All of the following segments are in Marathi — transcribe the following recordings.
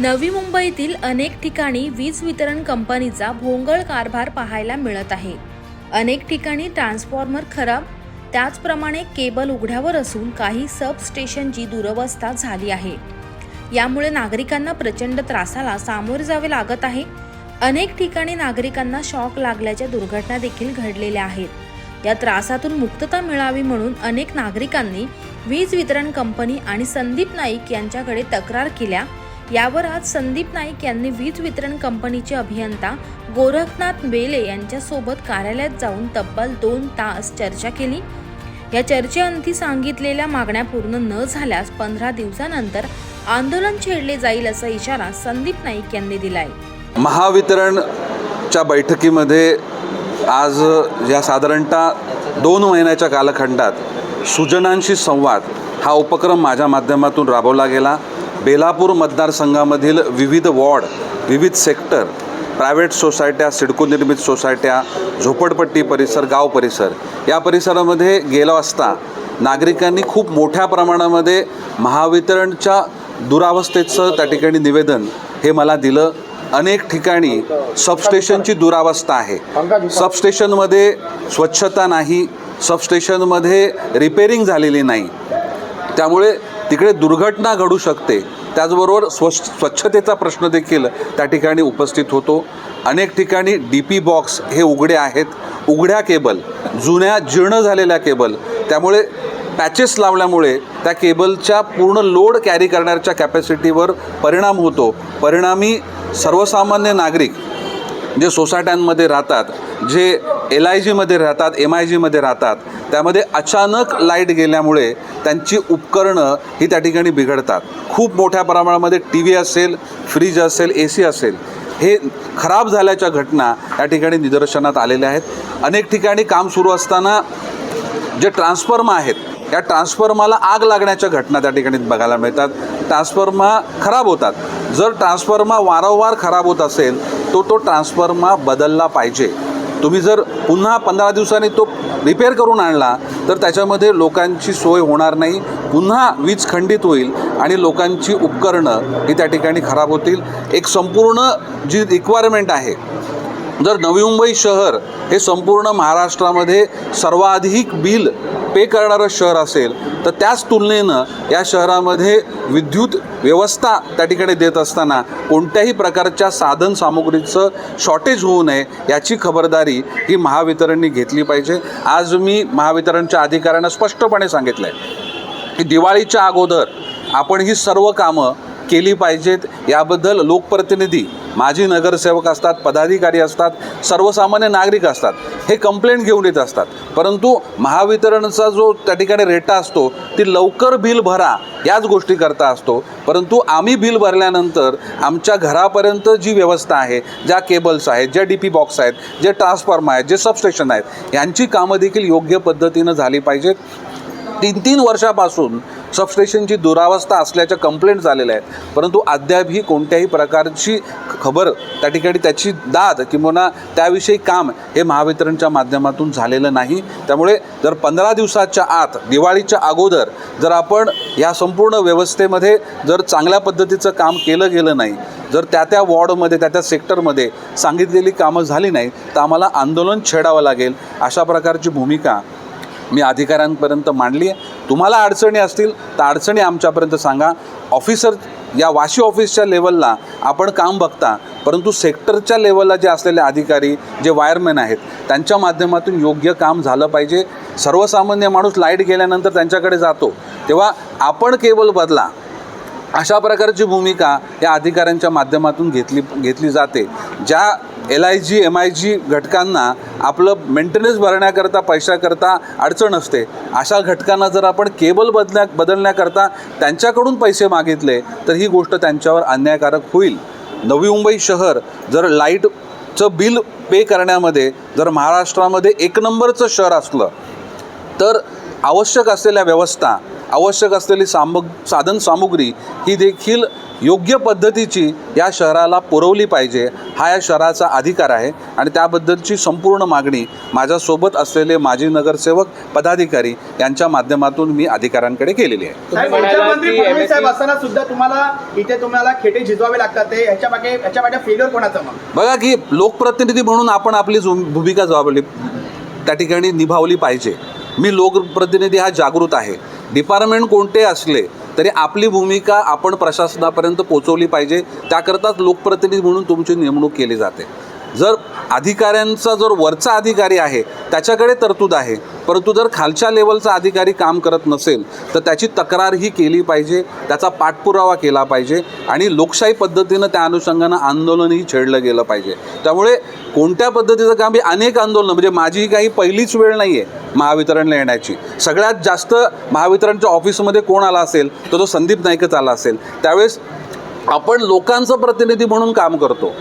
नवी मुंबईतील अनेक ठिकाणी वीज वितरण कंपनीचा भोंगळ कारभार पाहायला मिळत आहे. अनेक ठिकाणी ट्रान्सफॉर्मर खराब त्याचप्रमाणे केबल उघड्यावर असून काही सबस्टेशनची दुरवस्था झाली आहे. यामुळे नागरिकांना प्रचंड त्रासाला सामोरे जावे लागत आहे. अनेक ठिकाणी नागरिकांना शॉक लागल्याच्या दुर्घटना देखील घडलेल्या आहेत. या त्रासातून मुक्तता मिळावी म्हणून अनेक नागरिकांनी वीज वितरण कंपनी आणि संदीप नाईक यांच्याकडे तक्रार केल्या यावर आज संदीप नाईक यांनी वीज वितरण कंपनीचे अभियंता गोरखनाथ बेले यांच्यासोबत कार्यालयात जाऊन तब्बल दोन तास चर्चा केली. या चर्चेअंती सांगितलेल्या मागण्या पूर्ण न झाल्यास पंधरा दिवसानंतर आंदोलन छेडले जाईल असा इशारा संदीप नाईक यांनी दिलाय. महावितरणच्या बैठकीमध्ये आज या साधारणतः दोन महिन्याच्या कालखंडात सुजनांशी संवाद हा उपक्रम माझ्या माध्यमातून राबवला गेला. बेलापूर मतदारसंघामधील विविध वॉर्ड विविध सेक्टर प्रायव्हेट सोसायट्या सिडको निर्मित सोसायट्या झोपडपट्टी परिसर गाव परिसर या परिसरामध्ये गेलो असता नागरिकांनी खूप मोठ्या प्रमाणामध्ये महावितरणच्या दुरावस्थेचं त्या ठिकाणी निवेदन हे मला दिलं. अनेक ठिकाणी सबस्टेशनची दुरावस्था आहे. सबस्टेशनमध्ये स्वच्छता नाही सबस्टेशनमध्ये रिपेरिंग झालेली नाही. त्यामुळे तिकडे दुर्घटना घडू शकते. त्याचबरोबर स्वच्छ स्वच्छतेचा प्रश्न देखील त्या ठिकाणी उपस्थित होतो. अनेक ठिकाणी डी पी बॉक्स हे उघडे आहेत. उघड्या केबल जुन्या जीर्ण झालेल्या केबल. त्यामुळे पॅचेस लावल्यामुळे त्या केबलच्या पूर्ण लोड कॅरी करण्याच्या कॅपॅसिटीवर परिणाम होतो. परिणामी सर्वसामान्य नागरिक जे सोसायट्यांमध्ये राहतात जे एल आय जीमध्ये राहतात एम आय जीमध्ये राहतात त्यामध्ये अचानक लाइट गेल्यामुळे त्यांची उपकरणं ही त्या ठिकाणी बिघडतात. खूप मोठ्या प्रमाणामध्ये टी व्ही असेल फ्रीज असेल ए सी असेल हे खराब झाल्याच्या घटना या ठिकाणी निदर्शनात आलेल्या आहेत. अनेक ठिकाणी काम सुरू असताना जे ट्रान्सफॉर्म आहेत या ट्रान्सफॉर्माला आग लागण्याच्या घटना त्या ठिकाणी बघायला मिळतात. ट्रान्सफॉर्मा खराब होतात. जर ट्रान्सफॉर्मा वारंवार खराब होत असेल तो तो ट्रान्सफॉर्मा बदलला पाहिजे. तुम्ही जर पुन्हा पंधरा दिवसांनी तो रिपेअर करून आणला तर त्याच्यामध्ये लोकांची सोय होणार नाही. पुन्हा वीज खंडित होईल आणि लोकांची उपकरणं ही त्या ठिकाणी खराब होतील. एक संपूर्ण जी रिक्वायरमेंट आहे जर नवी मुंबई शहर हे संपूर्ण महाराष्ट्रामध्ये सर्वाधिक बिल पे करणारं शहर असेल तर त्याच तुलनेनं या शहरामध्ये विद्युत व्यवस्था त्या ठिकाणी देत असताना कोणत्याही प्रकारच्या साधन सामुग्रीचं शॉर्टेज होऊ नये याची खबरदारी ही महावितरणनी घेतली पाहिजे. आज मी महावितरणच्या अधिकाऱ्यांना स्पष्टपणे सांगितलं आहे की दिवाळीच्या अगोदर आपण ही सर्व कामं केली पाहिजेत. याबद्दल लोकप्रतिनिधी माजी नगरसेवक असतात पदाधिकारी असतात सर्वसामान्य नागरिक असतात हे कंप्लेंट घेऊन येत असतात. परंतु महावितरणचा जो त्या ठिकाणी रेटा असतो ती लवकर बिल भरा याच गोष्टी करता असतो. परंतु आम्ही बिल भरल्यानंतर आमच्या घरापर्यंत जी व्यवस्था आहे ज्या केबल्स आहेत ज्या डी पी बॉक्स आहेत जे ट्रान्सफॉर्म आहेत जे सबस्टेशन आहेत यांची कामं देखील योग्य पद्धतीनं झाली पाहिजेत. तीन तीन वर्षापासून सबस्टेशनची दुरावस्था असल्याच्या कंप्लेंट झालेल्या आहेत. परंतु अद्यापही कोणत्याही प्रकारची खबर त्या ठिकाणी त्याची दाद किंवा त्याविषयी काम हे महावितरणच्या माध्यमातून झालेलं नाही. त्यामुळे जर पंधरा दिवसाच्या आत दिवाळीच्या अगोदर जर आपण या संपूर्ण व्यवस्थेमध्ये जर चांगल्या पद्धतीचं काम केलं गेलं नाही जर त्या त्या वॉर्डमध्ये त्या त्या सेक्टरमध्ये सांगितलेली कामं झाली नाही तर आम्हाला आंदोलन छेडावं लागेल. अशा प्रकारची भूमिका मी अधिकाऱ्यांपर्यंत मांडली आहे. तुम्हाला अडचणी असतील तर अडचणी आमच्यापर्यंत सांगा. ऑफिसर या वाशी ऑफिसच्या लेवलला आपण काम बघता परंतु सेक्टरच्या लेवलला जे असलेले अधिकारी जे वायरमॅन आहेत त्यांच्या माध्यमातून योग्य काम झालं पाहिजे. सर्वसामान्य माणूस लाइट गेल्यानंतर त्यांच्याकडे जातो. तेव्हा आपण केबल बदला. अशा प्रकारची भूमिका या अधिकाऱ्यांच्या माध्यमातून घेतली घेतली जाते. ज्या L I G M I G घटकांना आपलं मेंटेनन्स भरण्याकरता पैशाकरता अडचण असते. अशा घटकांना जर आपण केबल बदल्या बदलण्याकरता त्यांच्याकडून पैसे मागितले तर ही गोष्ट त्यांच्यावर अन्यायकारक होईल. नवी मुंबई शहर जर लाईटचं बिल पे करण्यामध्ये जर महाराष्ट्रामध्ये एक नंबरचं शहर असलं तर आवश्यक असलेल्या व्यवस्था आवश्यक असलेली सामग साधन सामुग्री ही देखील योग्य पद्धतीची या शहराला पुरवली पाहिजे हा या शहराचा अधिकार आहे. आणि त्याबद्दलची संपूर्ण मागणी माझ्यासोबत असलेले माजी नगरसेवक पदाधिकारी यांच्या माध्यमातून मी अधिकाऱ्यांकडे केलेली आहे. सुद्धा तुम्हाला इथे तुम्हाला खेटे झिजवावे लागतात बघा की लोकप्रतिनिधी म्हणून आपण आपली जो भूमिका जबाबली त्या ठिकाणी निभावली पाहिजे. मी लोकप्रतिनिधी हा जागृत आहे. डिपार्टमेंट कोणते असले तरी आपली भूमिका आपण प्रशासनापर्यंत पोचवली पाहिजे. त्याकरताच लोकप्रतिनिधी म्हणून तुमची नेमणूक केली जाते. जर अधिकाऱ्यांचा जर वरचा अधिकारी आहे त्याच्याकडे तरतूद आहे. परंतु जर खालच्या लेवलचा अधिकारी काम करत नसेल तर त्याची तक्रार ही केली पाहिजे त्याचा पाठपुरावा केला पाहिजे आणि लोकशाही पद्धतीनं त्या अनुषंगानं आंदोलनही छेडलं गेलं पाहिजे. त्यामुळे कोणत्या पद्धतीचं काम हे अनेक आंदोलनं म्हणजे माझी ही काही पहिलीच वेळ नाही आहे महावितरणला येण्याची. सगळ्यात जास्त महावितरणच्या ऑफिसमध्ये कोण आला असेल तर तो संदीप नाईकच आला असेल. त्यावेळेस आपण लोकांचं प्रतिनिधी म्हणून काम करतो.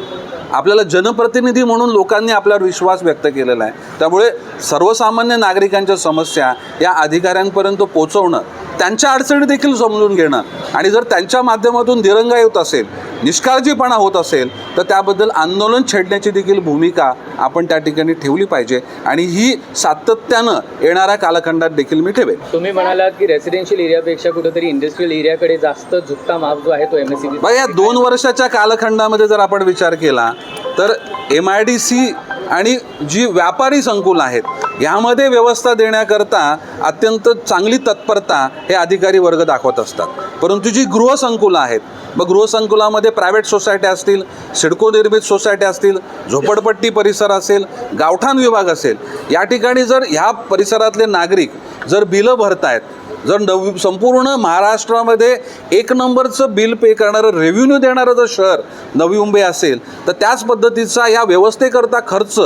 आपल्याला जनप्रतिनिधी म्हणून लोकांनी आपल्यावर विश्वास व्यक्त केलेला आहे. त्यामुळे सर्वसामान्य नागरिकांच्या समस्या या अधिकाऱ्यांपर्यंत पोचवणं त्यांच्या अडचणी देखील समजून घेणं. आणि जर त्यांच्या माध्यमातून दिरंगा येत असेल निष्काळजीपणा होत असेल तर त्याबद्दल आंदोलन छेडण्याची देखील भूमिका आपण त्या ठिकाणी ठेवली पाहिजे. आणि ही सातत्यानं येणाऱ्या कालखंडात देखील मी ठेवेन. तुम्ही म्हणालात की रेसिडेन्शियल एरियापेक्षा कुठेतरी इंडस्ट्रियल एरियाकडे जास्त झुकता माप जो आहे तो एम एस सी बघा या दोन वर्षाच्या कालखंडामध्ये जर आपण विचार केला तर एम आय डी सी आणि जी व्यापारी संकुल आहेत यामध्ये व्यवस्था देण्याकरता अत्यंत चांगली तत्परता हे अधिकारी वर्ग दाखवत असतात. परंतु जी गृहसंकुलं आहेत मग गृहसंकुलामध्ये प्रायव्हेट सोसायट्या असतील सिडको निर्मित सोसायट्या असतील झोपडपट्टी परिसर असेल गावठाण विभाग असेल या ठिकाणी जर ह्या परिसरातले नागरिक जर बिलं भरतायत जर नवी संपूर्ण महाराष्ट्रामध्ये एक नंबरचं बिल पे करणारं रेव्हेन्यू देणारं जर शहर नवी मुंबई असेल तर त्याच पद्धतीचा या व्यवस्थेकरता खर्च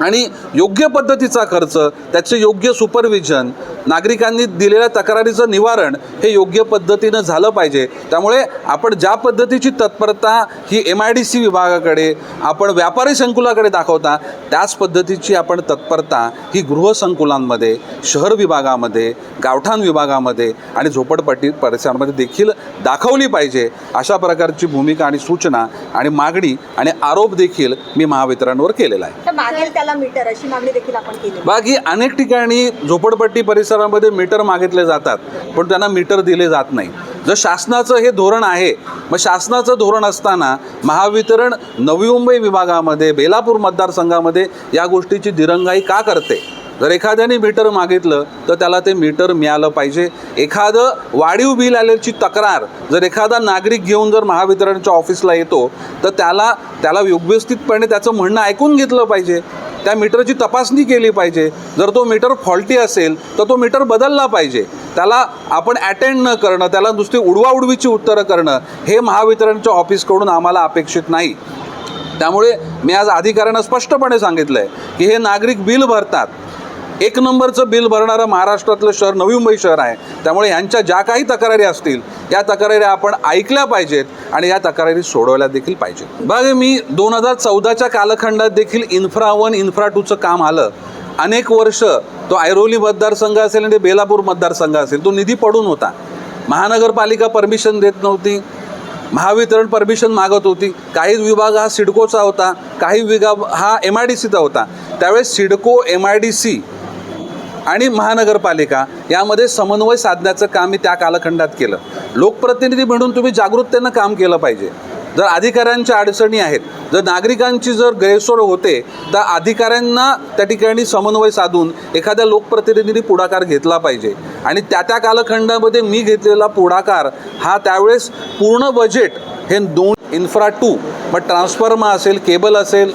आणि योग्य पद्धतीचा खर्च त्याचे योग्य सुपरविजन नागरिकांनी दिलेल्या तक्रारीचं निवारण हे योग्य पद्धतीनं झालं पाहिजे. त्यामुळे आपण ज्या पद्धतीची तत्परता ही एम आय डी सी विभागाकडे आपण व्यापारी संकुलाकडे दाखवता त्याच पद्धतीची आपण तत्परता ही गृहसंकुलांमध्ये शहर विभागामध्ये गावठाण विभागामध्ये आणि झोपडपट्टी परिसरामध्ये देखील दाखवली पाहिजे. अशा प्रकारची भूमिका आणि सूचना आणि मागणी आणि आरोप देखील मी महावितरणवर केलेला आहे. तर मीटर अशी मागणी देखील आपण केली. बाकी अनेक ठिकाणी झोपडपट्टी परिसरामध्ये मीटर मागितले जातात पण त्यांना मीटर दिले जात नाही. जर शासनाचं हे धोरण आहे मग शासनाचं धोरण असताना महावितरण नवी मुंबई विभागामध्ये बेलापूर मतदारसंघामध्ये या गोष्टीची दिरंगाई का करते? जर एखाद्याने मीटर मागितलं तर त्याला ते मीटर मिळालं पाहिजे. एखादं वाढीव बिल आल्याची तक्रार जर एखादा नागरिक घेऊन जर महावितरणच्या ऑफिसला येतो तर त्याला त्याला व्यवस्थितपणे त्याचं म्हणणं ऐकून घेतलं पाहिजे. त्या मीटरची तपासणी केली पाहिजे. जर तो मीटर फॉल्टी असेल तर तो मीटर बदलला पाहिजे. त्याला आपण अटेंड न करणं त्याला नुसती उडवाउडवीची उत्तरं करणं हे महावितरणच्या ऑफिसकडून आम्हाला अपेक्षित नाही. त्यामुळे मी आज अधिकाऱ्यांना स्पष्टपणे सांगितलं आहे की हे नागरिक बिल भरतात. एक नंबरचं बिल भरणारं महाराष्ट्रातलं शहर नवी मुंबई शहर आहे. त्यामुळे यांच्या ज्या काही तक्रारी असतील या तक्रारी आपण ऐकल्या पाहिजेत आणि या तक्रारी सोडवल्या देखील पाहिजेत. बघ मी दोन हजार चौदाच्या कालखंडात देखील इन्फ्रा वन इन्फ्रा टूचं काम आलं. अनेक वर्ष तो ऐरोली मतदारसंघ असेल आणि बेलापूर मतदारसंघ असेल तो निधी पडून होता. महानगरपालिका परमिशन देत नव्हती. महावितरण परमिशन मागत होती. काही विभाग हा सिडकोचा होता. काही विभाग हा एम आय डी सीचा होता. त्यावेळेस CIDCO M I D C आणि महानगरपालिका यामध्ये समन्वय साधण्याचं काम मी त्या कालखंडात केलं. लोकप्रतिनिधी म्हणून तुम्ही जागरूकतेनं काम केलं पाहिजे. जर अधिकाऱ्यांच्या अडचणी आहेत जर नागरिकांची जर गैरसोय होते तर अधिकाऱ्यांना त्या ठिकाणी समन्वय साधून एखाद्या लोकप्रतिनिधींनी पुढाकार घेतला पाहिजे. आणि त्या त्या कालखंडामध्ये मी घेतलेला पुढाकार हा त्यावेळेस पूर्ण बजेट हे दोन इन्फ्रा टू मग ट्रान्सफॉर्मा असेल केबल असेल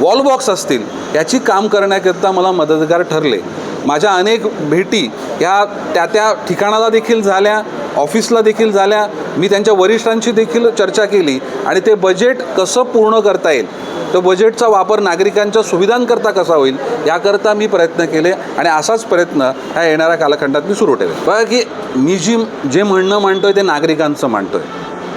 वॉलबॉक्स असतील याची काम करण्याकरिता मला मदतगार ठरले. माझ्या अनेक भेटी ह्या त्या त्या ठिकाणाला देखील झाल्या ऑफिसला देखील झाल्या. मी त्यांच्या वरिष्ठांशी देखील चर्चा केली आणि ते बजेट कसं पूर्ण करता येईल? तो बजेटचा वापर नागरिकांच्या सुविधांकरता कसा होईल? याकरता मी प्रयत्न केले आणि असाच प्रयत्न ह्या येणाऱ्या कालखंडात मी सुरू ठेवेल बघा की मी जी जे म्हणणं मांडतोय ते नागरिकांचं मांडतोय.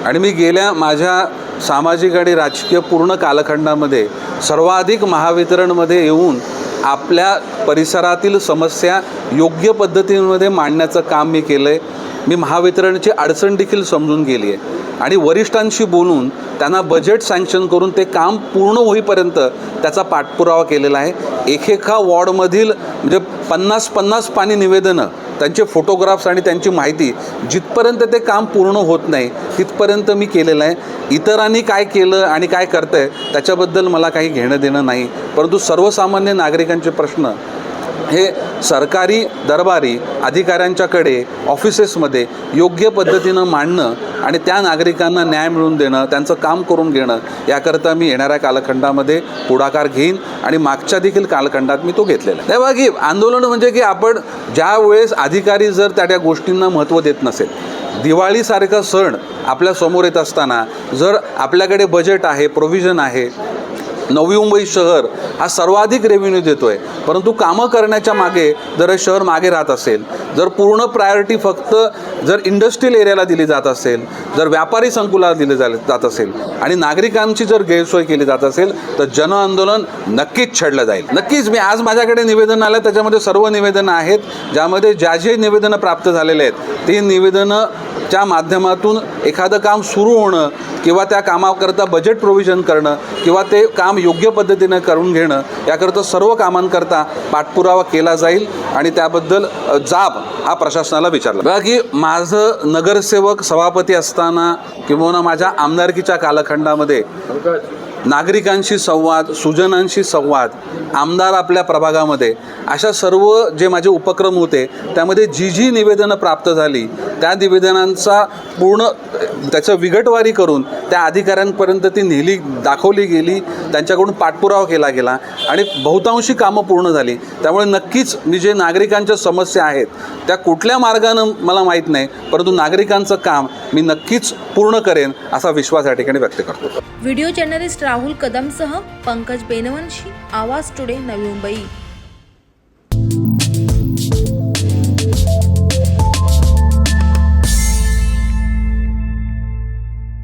आणि मी गेल्या माझ्या सामाजिक आणि राजकीय पूर्ण कालखंडामध्ये सर्वाधिक महावितरणमध्ये येऊन आपल्या परिसरातील समस्या योग्य पद्धतीमध्ये मांडण्याचं काम मी केलं आहे मी महावितरणची अडचण देखील समजून गेली आहे. आणि वरिष्ठांशी बोलून त्यांना बजेट सँक्शन करून ते काम पूर्ण होईपर्यंत त्याचा पाठपुरावा केलेला आहे. एकेका वॉर्डमधील म्हणजे पन्नास पन्नास पाणी निवेदनं त्यांचे फोटोग्राफ्स आणि त्यांची माहिती जिथपर्यंत ते काम पूर्ण होत नाही तिथपर्यंत मी केलेलं आहे. इतरांनी काय केलं आणि काय करतं आहे त्याच्याबद्दल मला काही घेणं देणं नाही. परंतु सर्वसामान्य नागरिकांचे प्रश्न हे सरकारी दरबारी अधिकाऱ्यांच्याकडे ऑफिसेसमध्ये योग्य पद्धतीनं मांडणं आणि त्या नागरिकांना न्याय मिळवून देणं त्यांचं काम करून घेणं याकरता मी येणाऱ्या कालखंडामध्ये पुढाकार घेईन आणि मागच्या देखील कालखंडात मी तो घेतलेला आहे. तेव्हा की आंदोलन म्हणजे की आपण ज्या वेळेस अधिकारी जर त्या त्या गोष्टींना महत्त्व देत नसेल दिवाळीसारखा सण आपल्यासमोर येत असताना जर आपल्याकडे बजेट आहे प्रोव्हिजन आहे नवी मुंबई शहर हा सर्वाधिक रेव्हेन्यू देतो आहे परंतु कामं करण्याच्या मागे जर हे शहर मागे राहत असेल जर पूर्ण प्रायोरिटी फक्त जर इंडस्ट्रियल एरियाला दिली जात असेल जर व्यापारी संकुलाला दिली जा जात असेल आणि नागरिकांची जर गैरसोय केली जात असेल तर जन आंदोलन नक्कीच छेडलं जाईल. नक्कीच मी आज माझ्याकडे निवेदन आलं त्याच्यामध्ये सर्व निवेदनं आहेत ज्यामध्ये ज्या जे निवेदनं प्राप्त झालेले आहेत ती निवेदनं च्या माध्यमातून एखादं काम सुरू होणं किंवा त्या कामाकरता बजेट प्रोव्हिजन करणं किंवा ते काम योग्य पद्धतीनं करून घेणं याकरता सर्व कामांकरता पाठपुरावा केला जाईल आणि त्याबद्दल जाब हा प्रशासनाला विचारला. बघा की माझं नगरसेवक सभापती असताना किंवा माझ्या आमदारकीच्या कालखंडामध्ये नागरिकांशी संवाद सुजनांशी संवाद आमदार आपल्या प्रभागामध्ये अशा सर्व जे माझे उपक्रम होते त्यामध्ये जी जी निवेदनं प्राप्त झाली त्या निवेदनांचा पूर्ण त्याचं विघटवारी करून त्या अधिकाऱ्यांपर्यंत ती नेली दाखवली गेली त्यांच्याकडून पाठपुरावा केला गेला आणि बहुतांशी कामं पूर्ण झाली. त्यामुळे नक्कीच मी जे नागरिकांच्या समस्या आहेत त्या कुठल्या मार्गानं मला माहीत नाही परंतु नागरिकांचं काम मी नक्कीच पूर्ण करेन असा विश्वास या ठिकाणी व्यक्त करतो. व्हिडिओ जर्नलिस्ट राहुल कदमसह पंकज बेनवंशी आवाज टुडे नवी मुंबई.